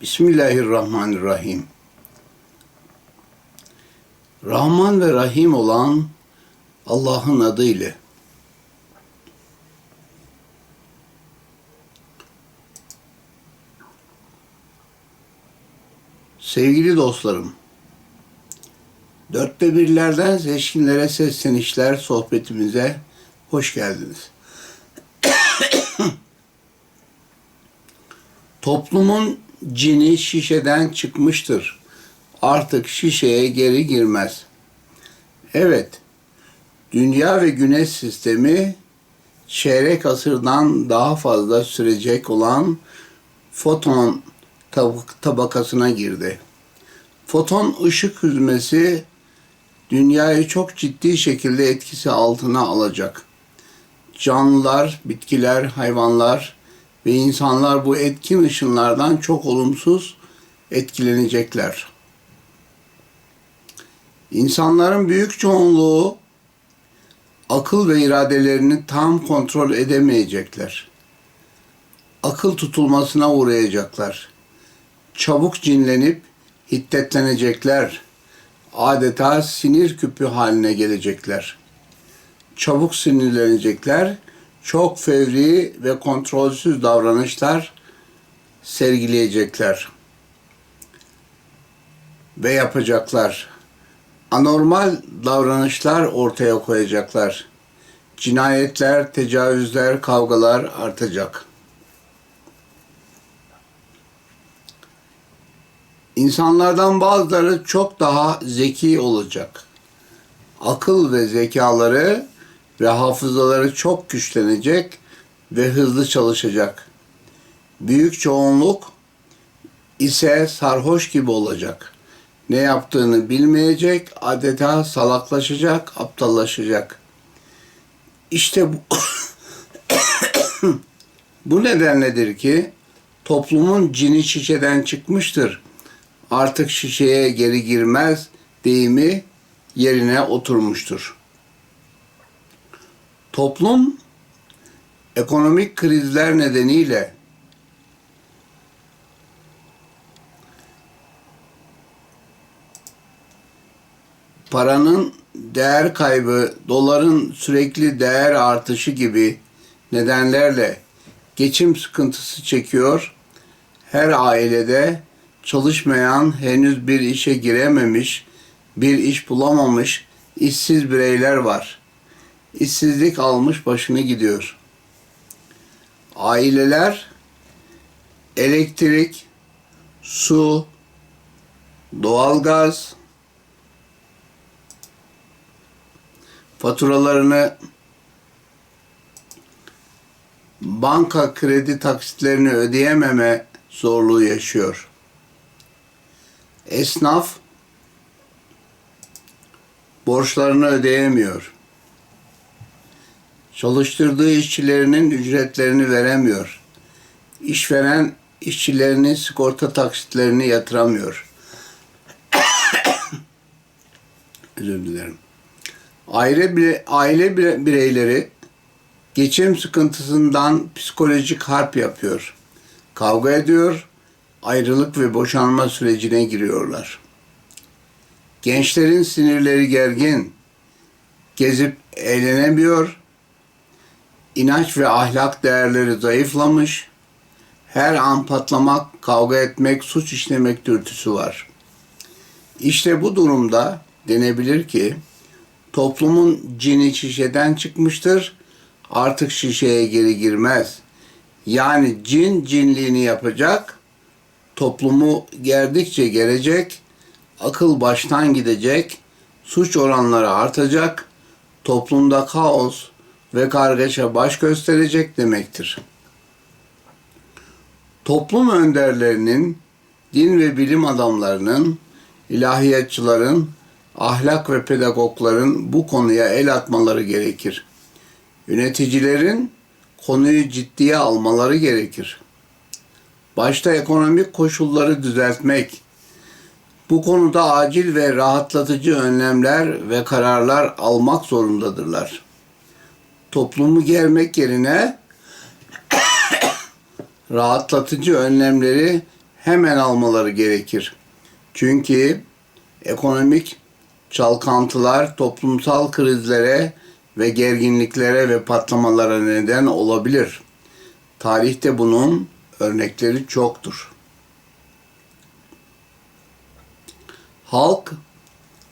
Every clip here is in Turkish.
Bismillahirrahmanirrahim. Rahman ve Rahim olan Allah'ın adıyla. Sevgili dostlarım, dörtte birlerden seçkinlere seslenişler sohbetimize hoş geldiniz. Toplumun cini şişeden çıkmıştır. Artık şişeye geri girmez. Evet, dünya ve güneş sistemi çeyrek asırdan daha fazla sürecek olan foton tab- tabakasına girdi. Foton ışık hüzmesi dünyayı çok ciddi şekilde etkisi altına alacak. Canlılar, bitkiler, hayvanlar ve insanlar bu etkin ışınlardan çok olumsuz etkilenecekler. İnsanların büyük çoğunluğu akıl ve iradelerini tam kontrol edemeyecekler. Akıl tutulmasına uğrayacaklar. Çabuk cinlenip hiddetlenecekler. Adeta sinir küpü haline gelecekler. Çabuk sinirlenecekler. Çok fevri ve kontrolsüz davranışlar sergileyecekler ve yapacaklar anormal davranışlar ortaya koyacaklar. Cinayetler, tecavüzler, kavgalar artacak. İnsanlardan bazıları çok daha zeki olacak. Akıl ve zekaları ve hafızaları çok güçlenecek ve hızlı çalışacak. Büyük çoğunluk ise sarhoş gibi olacak.'' ne yaptığını bilmeyecek, adeta salaklaşacak, aptallaşacak. İşte bu, bu nedenledir ki toplumun cini şişeden çıkmıştır. Artık şişeye geri girmez deyimi yerine oturmuştur. Toplum ekonomik krizler nedeniyle paranın değer kaybı, doların sürekli değer artışı gibi nedenlerle geçim sıkıntısı çekiyor. Her ailede çalışmayan, henüz bir işe girememiş, bir iş bulamamış işsiz bireyler var. İşsizlik almış başını gidiyor. Aileler elektrik, su, doğalgaz, faturalarını banka kredi taksitlerini ödeyememe zorluğu yaşıyor. Esnaf borçlarını ödeyemiyor. Çalıştırdığı işçilerinin ücretlerini veremiyor. İşveren işçilerinin sigorta taksitlerini yatıramıyor. Özür dilerim. Aile, bire, aile bire, bireyleri geçim sıkıntısından psikolojik harp yapıyor. Kavga ediyor, ayrılık ve boşanma sürecine giriyorlar. Gençlerin sinirleri gergin, gezip eğlenemiyor, inanç ve ahlak değerleri zayıflamış, her an patlamak, kavga etmek, suç işlemek dürtüsü var. İşte bu durumda denebilir ki Toplumun cini şişeden çıkmıştır. Artık şişeye geri girmez. Yani cin cinliğini yapacak. Toplumu gerdikçe gelecek. Akıl baştan gidecek. Suç oranları artacak. Toplumda kaos ve kargaşa baş gösterecek demektir. Toplum önderlerinin, din ve bilim adamlarının, ilahiyatçıların, ahlak ve pedagogların bu konuya el atmaları gerekir. Yöneticilerin konuyu ciddiye almaları gerekir. Başta ekonomik koşulları düzeltmek, bu konuda acil ve rahatlatıcı önlemler ve kararlar almak zorundadırlar. Toplumu germek yerine rahatlatıcı önlemleri hemen almaları gerekir. Çünkü ekonomik çalkantılar toplumsal krizlere ve gerginliklere ve patlamalara neden olabilir. Tarihte bunun örnekleri çoktur. Halk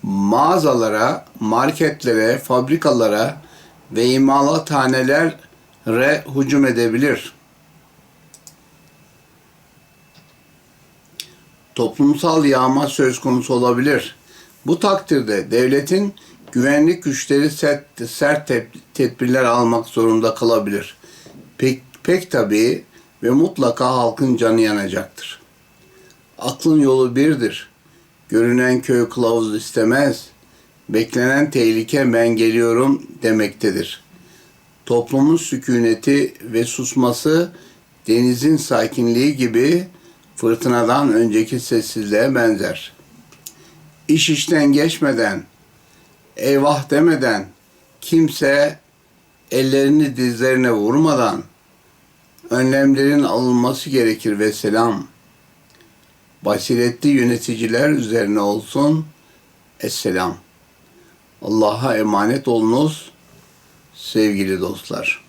mağazalara, marketlere, fabrikalara ve imalathanelere hücum edebilir. Toplumsal yağma söz konusu olabilir. Bu takdirde devletin güvenlik güçleri sert, sert tedbirler almak zorunda kalabilir. Pek, pek tabii ve mutlaka halkın canı yanacaktır. Aklın yolu birdir. Görünen köy kılavuz istemez. Beklenen tehlike ben geliyorum demektedir. Toplumun sükuneti ve susması denizin sakinliği gibi fırtınadan önceki sessizliğe benzer. İş işten geçmeden, eyvah demeden, kimse ellerini dizlerine vurmadan önlemlerin alınması gerekir ve selam. Basiretli yöneticiler üzerine olsun. Esselam. Allah'a emanet olunuz sevgili dostlar.